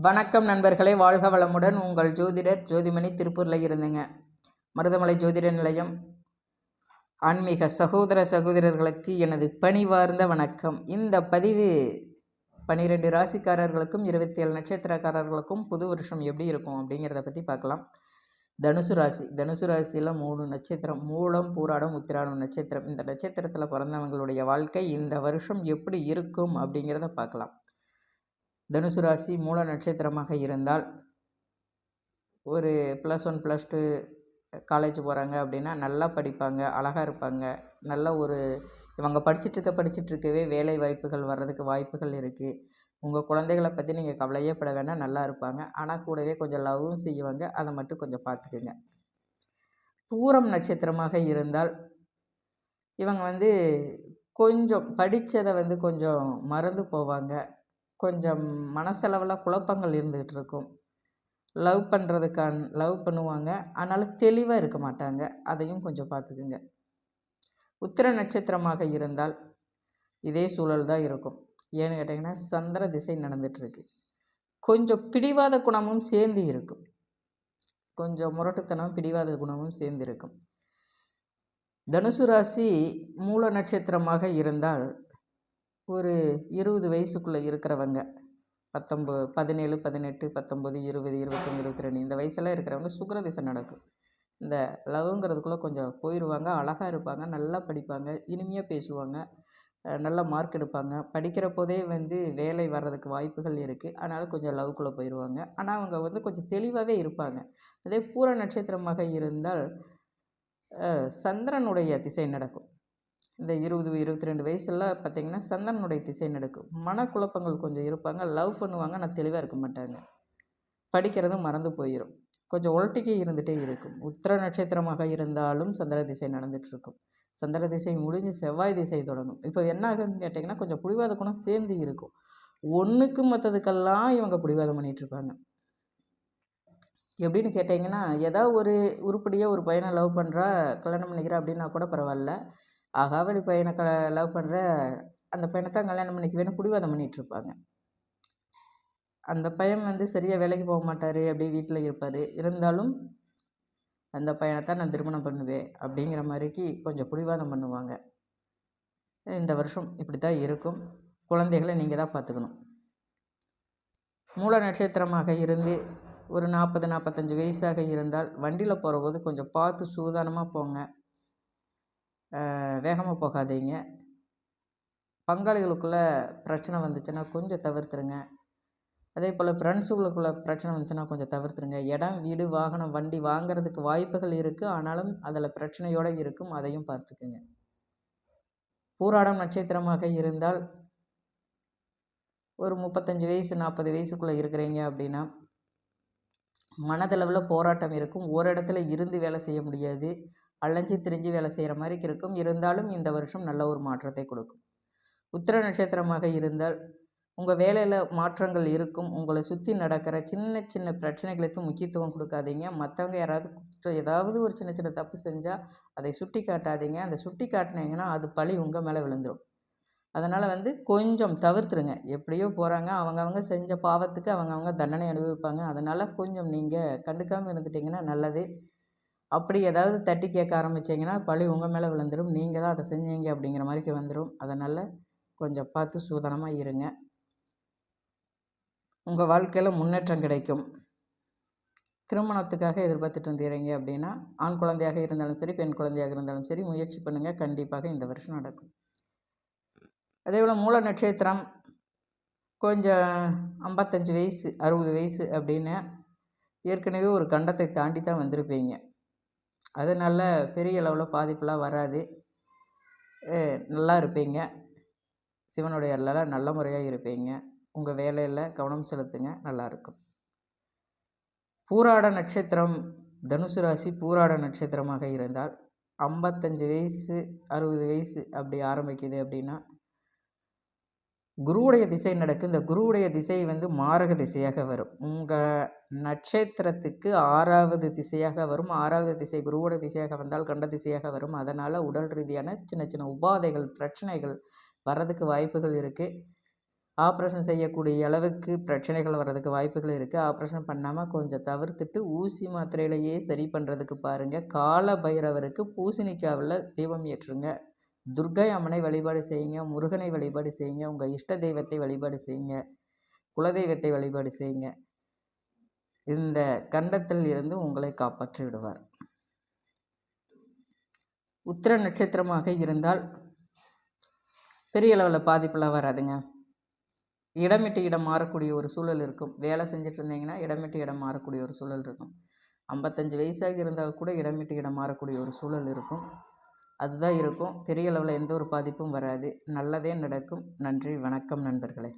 வணக்கம் நண்பர்களே வாழ்க வளமுடன். உங்கள் ஜோதிடர் ஜோதிமணி திருப்பூரில் இருந்துங்க. மருதமலை ஜோதிட நிலையம். ஆன்மீக சகோதர சகோதரர்களுக்கு எனது பணிவார்ந்த வணக்கம். இந்த பதிவு பன்னிரெண்டு ராசிக்காரர்களுக்கும் இருபத்தி ஏழு நட்சத்திரக்காரர்களுக்கும் புது வருஷம் எப்படி இருக்கும் அப்படிங்கிறத பற்றி பார்க்கலாம். தனுசு ராசி. தனுசு ராசியில் மூணு நட்சத்திரம் மூலம் பூராடம் உத்திராடம் நட்சத்திரம். இந்த நட்சத்திரத்தில் பிறந்தவங்களுடைய வாழ்க்கை இந்த வருஷம் எப்படி இருக்கும் அப்படிங்கிறத பார்க்கலாம். தனுசு ராசி மூல நட்சத்திரமாக இருந்தால் ஒரு plus one plus two college போகிறாங்க அப்படின்னா நல்லா படிப்பாங்க அழகாக இருப்பாங்க. நல்ல ஒரு இவங்க படிச்சுட்டு படிச்சுட்ருக்கவே வேலை வாய்ப்புகள் வர்றதுக்கு வாய்ப்புகள் இருக்குது உங்கள் குழந்தைகளை பற்றி நீங்கள் கவலையே பட நல்லா இருப்பாங்க. ஆனால் கூடவே கொஞ்சம் லவ்வும் செய்வாங்க. அதை மட்டும் கொஞ்சம் பார்த்துக்குங்க. பூரம் நட்சத்திரமாக இருந்தால் இவங்க வந்து கொஞ்சம் படித்ததை வந்து கொஞ்சம் மறந்து போவாங்க. கொஞ்சம் மனசளவில் குழப்பங்கள் இருந்துகிட்டு இருக்கும் லவ் பண்ணுறதுக்கான் லவ் பண்ணுவாங்க. ஆனாலும் தெளிவாக இருக்க மாட்டாங்க. அதையும் கொஞ்சம் பார்த்துக்குங்க உத்திர நட்சத்திரமாக இருந்தால் இதே சூழல் தான் இருக்கும். ஏன்னு கேட்டிங்கன்னா சந்திர திசை நடந்துகிட்ருக்கு கொஞ்சம் பிடிவாத குணமும் சேர்ந்து இருக்கும். கொஞ்சம் முரட்டுத்தனம் பிடிவாத குணமும் சேர்ந்து இருக்கும். தனுசு ராசி மூல நட்சத்திரமாக இருந்தால் ஒரு இருபது வயசுக்குள்ளே இருக்கிறவங்க. பத்தொம்போது பதினேழு பதினெட்டு பத்தொம்பது இருபது இருபத்தொன்று இருபத்தி ரெண்டு இந்த வயசில் இருக்கிறவங்க சுக்கர திசை நடக்கும். இந்த லவ்ங்கிறதுக்குள்ளே கொஞ்சம் போயிடுவாங்க அழகாக இருப்பாங்க நல்லா படிப்பாங்க இனிமையாக பேசுவாங்க நல்ல மார்க் எடுப்பாங்க. படிக்கிற போதே வந்து வேலை வர்றதுக்கு வாய்ப்புகள் இருக்குது அதனால் கொஞ்சம் லவ்க்குள்ளே போயிடுவாங்க ஆனால் அவங்க வந்து கொஞ்சம் தெளிவாகவே இருப்பாங்க. அதே பூர நட்சத்திரமாக இருந்தால் சந்திரனுடைய திசை நடக்கும். இந்த இருபது இருபத்தி ரெண்டு வயசுலாம் பார்த்திங்கன்னா சந்தனனுடைய திசை நடக்கும் மனக்குழப்பங்கள் கொஞ்சம் இருப்பாங்க லவ் பண்ணுவாங்க ஆனால் தெளிவாக இருக்க மாட்டாங்க. படிக்கிறதும் மறந்து போயிடும் கொஞ்சம் ஒல்ட்டிக்கே இருந்துகிட்டே இருக்கும். உத்திர நட்சத்திரமாக இருந்தாலும் சந்திர திசை நடந்துகிட்ருக்கும் சந்திர திசை முடிஞ்சு செவ்வாய் திசை தொடங்கும். இப்போ என்ன ஆகுதுன்னு கேட்டிங்கன்னா கொஞ்சம் பிடிவாத குணம் சேர்ந்து இருக்கும். ஒன்றுக்கு மற்றதுக்கெல்லாம் இவங்க பிடிவாதம் பண்ணிகிட்ருப்பாங்க எப்படின்னு கேட்டிங்கன்னா ஏதாவது ஒரு உருப்படியாக ஒரு பையனை லவ் பண்ணுறா கல்யாணம் பண்ணிக்கிறா அப்படின்னா கூட பரவாயில்ல. ஆகாவளி பையனை க லவ் பண்ணுற அந்த பையனை தான் கல்யாணம் பண்ணிக்குவேன்னு பிடிவாதம் பண்ணிகிட்ருப்பாங்க அந்த பையன் வந்து சரியாக வேலைக்கு போக மாட்டார் அப்படியே வீட்டில் இருப்பார். இருந்தாலும் அந்த பையனை தான் நான் திருமணம் பண்ணுவேன் அப்படிங்கிற மாதிரிக்கு கொஞ்சம் பிடிவாதம் பண்ணுவாங்க. இந்த வருஷம் இப்படி தான் இருக்கும். குழந்தைகளை நீங்கள் தான் பார்த்துக்கணும். மூல நட்சத்திரமாக இருந்து ஒரு நாற்பது நாற்பத்தஞ்சு வயசாக இருந்தால் வண்டியில் போகிறபோது கொஞ்சம் பார்த்து சூதானமாக போங்க. வேகமாக போகாதீங்க. பங்காளிகளுக்குள்ளே பிரச்சனை வந்துச்சுன்னா கொஞ்சம் தவிர்த்துருங்க. அதே போல் ஃப்ரெண்ட்ஸுகளுக்குள்ளே பிரச்சனை வந்துச்சுன்னா கொஞ்சம் தவிர்த்துருங்க. இடம் வீடு வாகனம் வண்டி வாங்கிறதுக்கு வாய்ப்புகள் இருக்குது ஆனாலும் அதில் பிரச்சனையோடு இருக்கும். அதையும் பார்த்துக்குங்க. பூராடம் நட்சத்திரமாக இருந்தால் ஒரு முப்பத்தஞ்சு வயசு நாற்பது வயசுக்குள்ளே இருக்கிறீங்க அப்படின்னா மனதளவில் போராட்டம் இருக்கும். ஒரு இடத்துல இருந்து வேலை செய்ய முடியாது. அலைஞ்சு திரிஞ்சு வேலை செய்கிற மாதிரி இருக்கும். இருந்தாலும் இந்த வருஷம் நல்ல ஒரு மாற்றத்தை கொடுக்கும். உத்திர நட்சத்திரமாக இருந்தால் உங்கள் வேலையில் மாற்றங்கள் இருக்கும். உங்களை சுற்றி நடக்கிற சின்ன சின்ன பிரச்சனைகளுக்கு முக்கியத்துவம் கொடுக்காதீங்க. மற்றவங்க யாராவது குற்றம் ஏதாவது ஒரு சின்ன சின்ன தப்பு செஞ்சால் அதை சுட்டி காட்டாதீங்க. அந்த சுட்டி காட்டினீங்கன்னா அது பழி உங்கள் மேலே விழுந்துடும் அதனால் வந்து கொஞ்சம் தவிர்த்துருங்க. எப்படியோ போகிறாங்க அவங்கவுங்க செஞ்ச பாவத்துக்கு அவங்கவுங்க தண்டனை அனுபவிப்பாங்க. அதனால் கொஞ்சம் நீங்கள் கண்டுக்காமல் இருந்துட்டிங்கன்னா நல்லது. அப்படி ஏதாவது தட்டி கேட்க ஆரம்பித்தீங்கன்னா பழி உங்கள் மேலே விழுந்துடும் நீங்கள் தான் அதை செஞ்சீங்க அப்படிங்கிற மாதிரிக்கு வந்துடும் அதனால் கொஞ்சம் பார்த்து சூதனமாக இருங்க. உங்கள் வாழ்க்கையில் முன்னேற்றம் கிடைக்கும். திருமணத்துக்காக எதிர்பார்த்துட்டு இருந்தீங்க அப்படின்னா ஆண் குழந்தையாக இருந்தாலும் சரி பெண் குழந்தையாக இருந்தாலும் சரி முயற்சி பண்ணுங்கள் கண்டிப்பாக இந்த வருஷம் நடக்கும். அதே போல் மூல நட்சத்திரம் கொஞ்சம் ஐம்பத்தஞ்சு வயசு அறுபது வயசு அப்படின்னு ஏற்கனவே ஒரு கண்டத்தை தாண்டி தான் வந்திருப்பீங்க. அதனால் பெரிய அளவில் பாதிப்பெலாம் வராது. நல்லா இருப்பீங்க. சிவனுடைய அருளால் நல்ல முறையாக இருப்பீங்க. உங்கள் வேலையில் கவனம் செலுத்துங்க. நல்லாயிருக்கும் பூராட நட்சத்திரம் தனுசு ராசி பூராட நட்சத்திரமாக இருந்தால் ஐம்பத்தஞ்சு வயசு அறுபது வயசு அப்படி ஆரம்பிக்குது அப்படின்னா குருவுடைய திசை நடக்கும் இந்த குருவுடைய திசை வந்து மாரக திசையாக வரும். உங்கள் நட்சத்திரத்துக்கு ஆறாவது திசையாக வரும். ஆறாவது திசை குருவுடைய திசையாக வந்தால் கண்ட திசையாக வரும். அதனால் உடல் ரீதியான சின்ன சின்ன உபாதைகள் பிரச்சனைகள் வர்றதுக்கு வாய்ப்புகள் இருக்குது ஆப்ரேஷன் செய்யக்கூடிய அளவுக்கு பிரச்சனைகள் வர்றதுக்கு வாய்ப்புகள் இருக்குது ஆப்ரேஷன் பண்ணாமல் கொஞ்சம் தவிர்த்துட்டு ஊசி மாத்திரையிலேயே சரி பண்ணுறதுக்கு பாருங்கள் கால பைரவருக்கு பூசணிக்காவில் தீபம் ஏற்றுங்க. துர்கை அம்மனை வழிபாடு செய்யுங்க முருகனை வழிபாடு செய்யுங்க உங்கள் இஷ்ட தெய்வத்தை வழிபாடு செய்யுங்க குலதெய்வத்தை வழிபாடு செய்யுங்க. இந்த கண்டத்தில் இருந்து உங்களை காப்பாற்றி விடுவார். உத்திர நட்சத்திரமாக இருந்தால் பெரிய அளவில் பாதிப்பெல்லாம் வராதுங்க. இடமிட்டு இடம் மாறக்கூடிய ஒரு சூழல் இருக்கும். வேலை செஞ்சுட்டு இருந்தீங்கன்னா இடமிட்டு இடம் மாறக்கூடிய ஒரு சூழல் இருக்கும். ஐம்பத்தஞ்சு வயசாக இருந்தால் கூட இடமிட்டு இடம் மாறக்கூடிய ஒரு சூழல் இருக்கும். அதுதான் இருக்கும். பெரிய அளவில் எந்த ஒரு பாதிப்பும் வராது. நல்லதே நடக்கும். நன்றி. வணக்கம் நண்பர்களே.